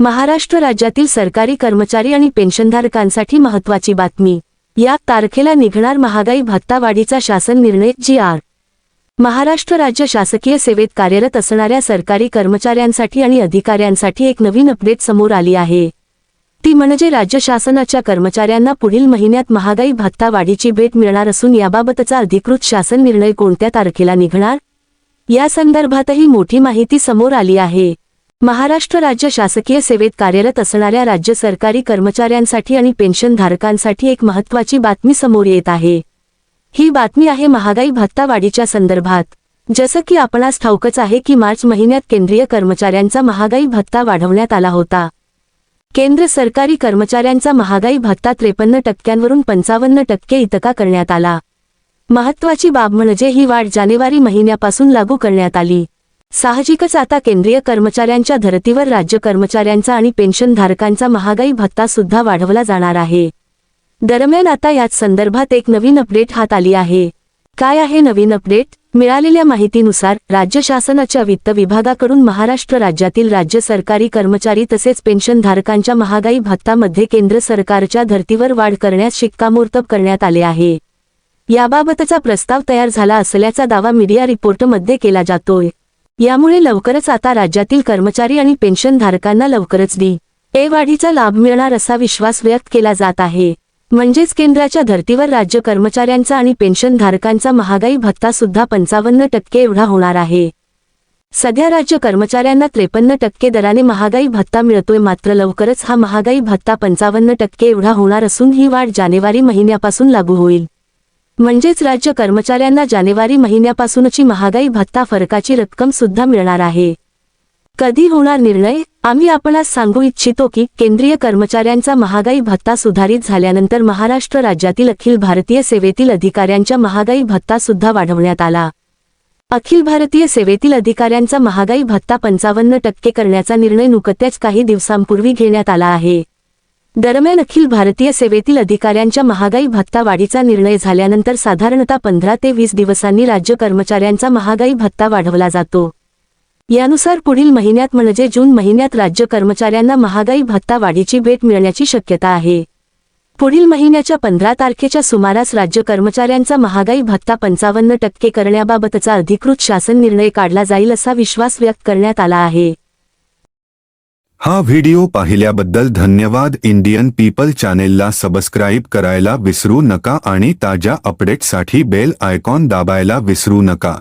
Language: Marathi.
महाराष्ट्र राज्यातील सरकारी कर्मचारी आणि पेन्शनधारकांसाठी महत्त्वाची बातमी. या तारखेला निघणार महागाई भत्तावाढीचा शासन निर्णय जी आर. महाराष्ट्र राज्य शासकीय सेवेत कार्यरत असणाऱ्या सरकारी कर्मचाऱ्यांसाठी आणि अधिकाऱ्यांसाठी एक नवीन अपडेट समोर आली आहे. ती म्हणजे राज्य शासनाच्या कर्मचाऱ्यांना पुढील महिन्यात महागाई भत्ता वाढीची भेट मिळणार असून याबाबतचा अधिकृत शासन निर्णय कोणत्या तारखेला निघणार? या संदर्भातही मोठी माहिती समोर आली आहे. महाराष्ट्र राज्य शासकीय सेवेत कार्यरत असणाऱ्या राज्य सरकारी कर्मचाऱ्यांसाठी आणि पेन्शनधारकांसाठी एक महत्त्वाची बातमी समोर येत आहे. ही बातमी आहे महागाई भत्ता वाढीच्या संदर्भात. जसं की आपणास ठाऊकच आहे की मार्च महिन्यात केंद्रीय कर्मचाऱ्यांचा महागाई भत्ता वाढवण्यात आला होता. केंद्र सरकारी कर्मचाऱ्यांचा महागाई भत्ता त्रेपन्न टक्क्यांवरून पंचावन्न टक्के इतका करण्यात आला. महत्त्वाची बाब म्हणजे ही वाढ जानेवारी महिन्यापासून लागू करण्यात आली. साहजिकच आता केंद्रीय कर्मचाऱ्यांच्या धर्तीवर राज्य कर्मचाऱ्यांचा आणि पेन्शनधारकांचा महागाई भत्ता सुद्धा वाढवला जाणार आहे. दरम्यान आता याच संदर्भात एक नवीन अपडेट हात आली आहे. काय आहे नवीन अपडेट? मिळालेल्या माहितीनुसार राज्य शासनाच्या वित्त विभागाकडून महाराष्ट्र राज्यातील राज्य सरकारी कर्मचारी तसेच पेन्शनधारकांच्या महागाई भत्तामध्ये केंद्र सरकारच्या धर्तीवर वाढ करण्यास शिक्कामोर्तब करण्यात आले आहे. याबाबतचा प्रस्ताव तयार झाला असल्याचा दावा मीडिया रिपोर्टमध्ये केला जातोय. यामुळे लवकरच आता राज्यातील कर्मचारी आणि पेन्शनधारकांना लवकरच डी. ए. वाढीचा लाभ मिळणार असा विश्वास व्यक्त केला जात आहे. म्हणजेच केंद्राच्या धर्तीवर राज्य कर्मचाऱ्यांचा आणि पेन्शनधारकांचा महागाई भत्ता सुद्धा पंचावन्न टक्के एवढा होणार आहे. सध्या राज्य कर्मचाऱ्यांना त्रेपन्न टक्के दराने महागाई भत्ता मिळतोय मात्र लवकरच हा महागाई भत्ता पंचावन्न टक्के एवढा होणार असून ही वाढ जानेवारी महिन्यापासून लागू होईल. म्हणजेच राज्य कर्मचाऱ्यांना जानेवारी महिन्यापासूनची महागाई भत्ता फरकाची रक्कम सुद्धा मिळणार आहे. कधी होणार निर्णय? आम्ही आपणास सांगू इच्छितो की केंद्रीय कर्मचाऱ्यांचा महागाई भत्ता सुधारित झाल्यानंतर महाराष्ट्र राज्यातील अखिल भारतीय सेवेतील अधिकाऱ्यांच्या महागाई भत्ता सुद्धा वाढवण्यात आला. अखिल भारतीय सेवेतील अधिकाऱ्यांचा महागाई भत्ता पंचावन्न टक्के करण्याचा निर्णय नुकत्याच काही दिवसांपूर्वी घेण्यात आला आहे. दरम्यान अखिल भारतीय सेवेतील अधिकाऱ्यांच्या महागाई भत्ता वाढीचा निर्णय झाल्यानंतर साधारणतः पंधरा ते वीस दिवसांनी राज्य कर्मचाऱ्यांचा महागाई भत्ता वाढवला जातो. यानुसार पुढील महिन्यात म्हणजे जून महिन्यात राज्य कर्मचाऱ्यांना महागाई भत्ता वाढीची भेट मिळण्याची शक्यता आहे. पुढील महिन्याच्या पंधरा तारखेच्या सुमारास राज्य कर्मचाऱ्यांचा महागाई भत्ता पंचावन्न टक्के करण्याबाबतचा अधिकृत शासन निर्णय काढला जाईल असा विश्वास व्यक्त करण्यात आला आहे. हा व्हिडिओ पाहिल्याबद्दल धन्यवाद. इंडियन पीपल चॅनेलला सबस्क्राईब करायला विसरू नका आणि ताज्या अपडेटसाठी बेल आयकॉन दाबायला विसरू नका.